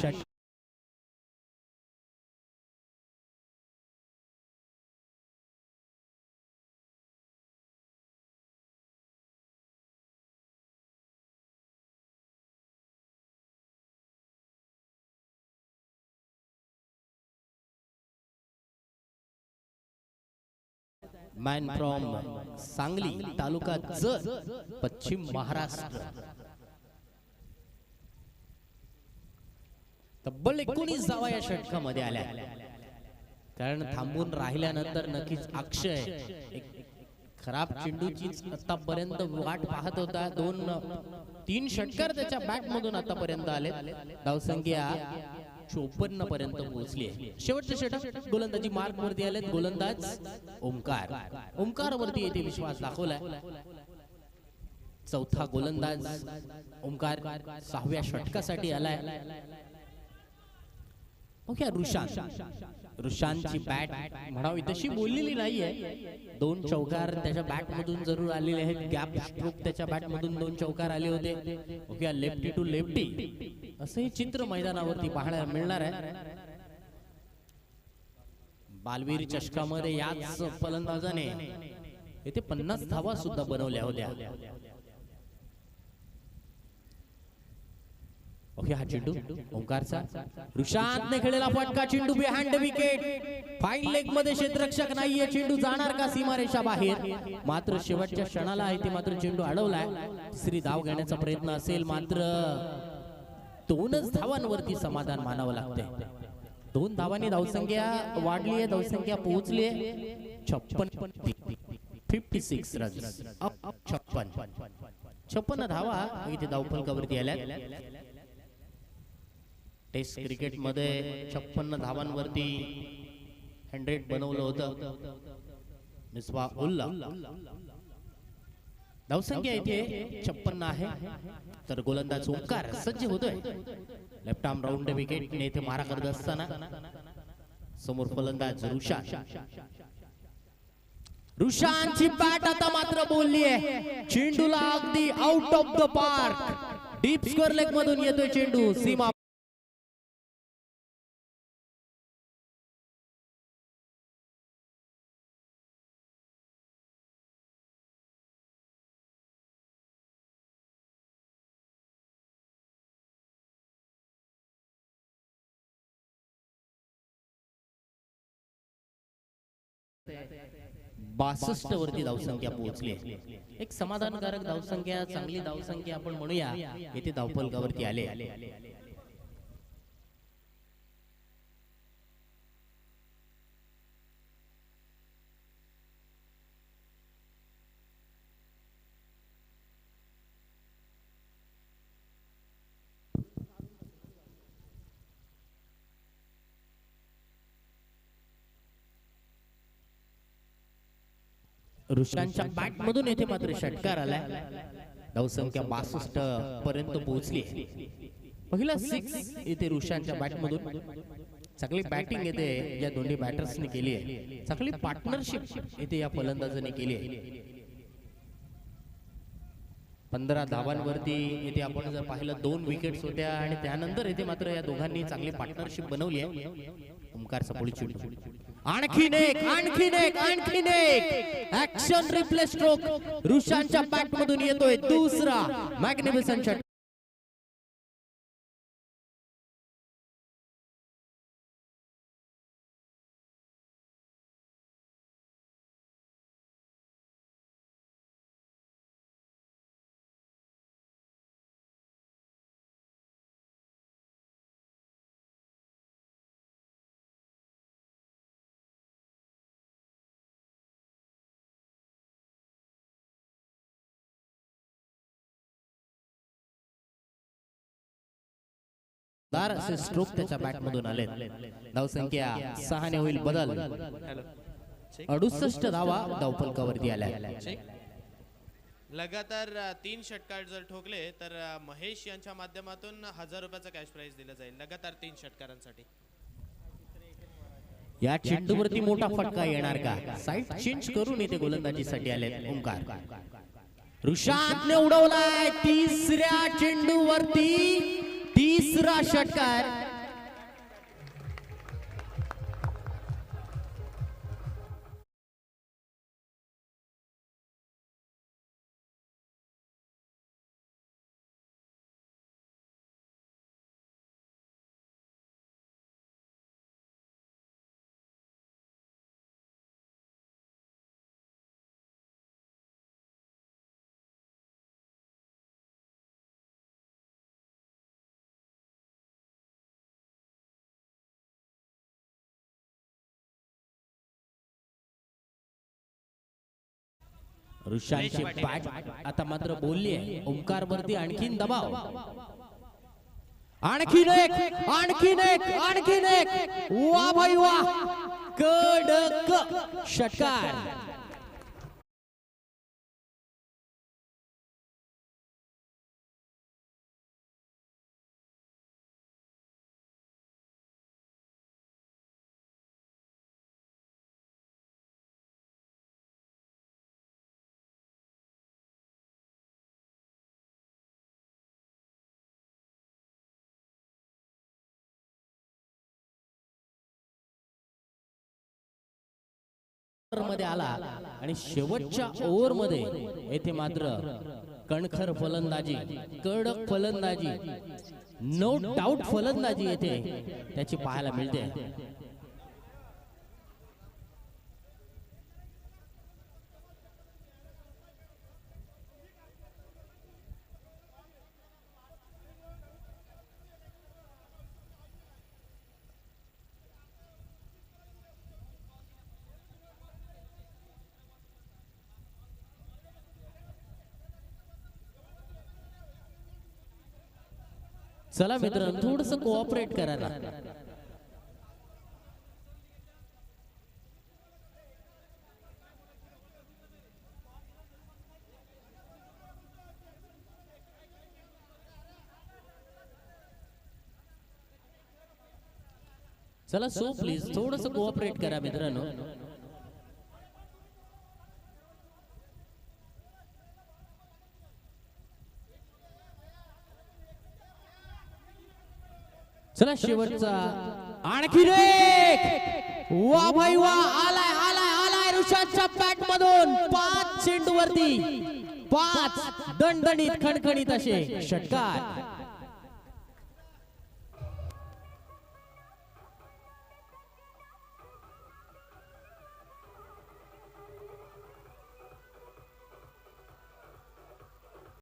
षट man from Sangli taluka Jat पश्चिम महाराष्ट्र. तब्बल एकोणीस जावा या षटकामध्ये आल्या. कारण थांबून राहिल्यानंतर नक्कीच अक्षय एक खराब चेंडूचीच आतापर्यंत वाट पाहत होता. दोन तीन षटकार त्याच्या बॅट मधून आतापर्यंत आले धावसंख्या चोपन्न पर्यंत पोहोचली आहे. शेवटचे षटक गोलंदाजी मार्क वरती आलेत. गोलंदाज ओमकार ओमकार वरती येथे विश्वास दाखवलाय. चौथा गोलंदाज ओमकार सहाव्या षटकासाठी आलाय. ओके बॅट म्हणावी तशी बोललेली नाहीये. दोन चौकार त्याच्या बॅट मधून जरूर आलेले आहेत. गॅप स्ट्रोक त्याच्या बॅट मधून दोन चौकार आले होते. ओके लेफ्टी टू लेफ्टी असं हे चित्र मैदानावरती पाहायला मिळणार आहे. बालवीर चषकामध्ये याच फलंदाजाने येथे पन्नास धावा सुद्धा बनवल्या होत्या. ओके हा चेंडू ओंकारचा. ऋषांतने खेळलेला फटका चेंडू बिहाइंड विकेट फाईन लेगमध्ये क्षेत्ररक्षक नाहीये चेंडू जाणार का सीमारेषा बाहेर? मात्र शेवटच्या क्षणाला आहे ते मात्र चेंडू अडवलाय. तिसरी धाव घेण्याचा प्रयत्न असेल मात्र दोनच धावांवरती समाधान मानावं लागतंय. दोन धावांनी धावसंख्या वाढली आहे धावसंख्या पोहोचली आहे छप्पन फिफ्टी सिक्स रन छप्पन. छप्पन धावा इथे धावफलकावरती आल्या टेस्ट क्रिकेटमध्ये छप्पन्न धावांवरती हंड्रेड बनवलं होतं. मिसबा उल्ला. धावसंख्या इथे छप्पन्न आहे. तर गोलंदाज ओंकार सज्ज होतोय. लेफ्ट आर्म राऊंड विकेट इथे मारा करत असताना समोर फलंदाज रुशान. रुशानची बॅट आता मात्र बोलली आहे. चेंडूला अगदी out of the park deep square leg मधून येतोय चेंडू. सीमा बासष्ट वरती धावसंख्या पोहोचली. एक समाधानकारक धावसंख्या चांगली धावसंख्या आपण म्हणूया येथे धावफलकावरती आले ऋषांच्या बॅट मधून येथे मात्र षटकार आलाय. धावसंख्या बासष्ट पर्यंत पोहोचली. पहिला सिक्स येथे ऋषांच्या बॅट मधून चांगली बॅटिंग येथे या दोन्ही बॅटर्सने केली आहे. चांगली पार्टनरशिप येथे या फलंदाजाने केली आहे. पंधरा धावांवरती येथे आपण जर पाहिलं दोन विकेट्स होत्या आणि त्यानंतर येथे मात्र या दोघांनी चांगली पार्टनरशिप बनवली आहे. ओमकार सपोळी चेंडू आणखीन एक आणखीन एक आणखीन एक. ऍक्शन रिप्ले स्ट्रोक ऋषांच्या बॅट मधून येतोय दुसरा. मॅग्निफिसंट दार असे स्ट्रोक त्याच्या बॅट मधून आले धावसंख्या सहाने होईल बदल. अडुसष्ट धावा धावफलकावरती आल्या. लगातार तीन षटकार जर ठोकले तर महेश यांच्या माध्यमातून हजार रुपयाचा कॅश प्राइज दिला जाईल. लगातार तीन षटकारांसाठी. या चेंडूवरती मोठा फटका येणार का? साईड चेंज करून इथे गोलंदाजीसाठी आले ओंकार. ऋषांतने उडवलाय तिसऱ्या चेंडूवरती. तिसरा षटकार. ऋषांची बॅट आता मात्र बोलली आहे. ओंकार वरती आणखीन दबाव. आणखीन एक आणखीन एक आणखीन एक. वा भाई वा. कडक षटकार. मध्ये आला आणि शेवटच्या ओव्हरमध्ये येथे मात्र कणखर फलंदाजी कडक फलंदाजी नो डाऊट फलंदाजी येथे त्याची पाहायला मिळते. चला मित्रांनो थोडस कोऑपरेट करा ना चला सो प्लीज थोडस कोऑपरेट करा मित्रांनो. चला शेवटचा. आणखी एक. वा भाई वा आलाय आलाय आलाय ऋषाच्या बॅट मधून पाच चेंडू वरती पाच दणदणीत खणखणीत असे. षटकार.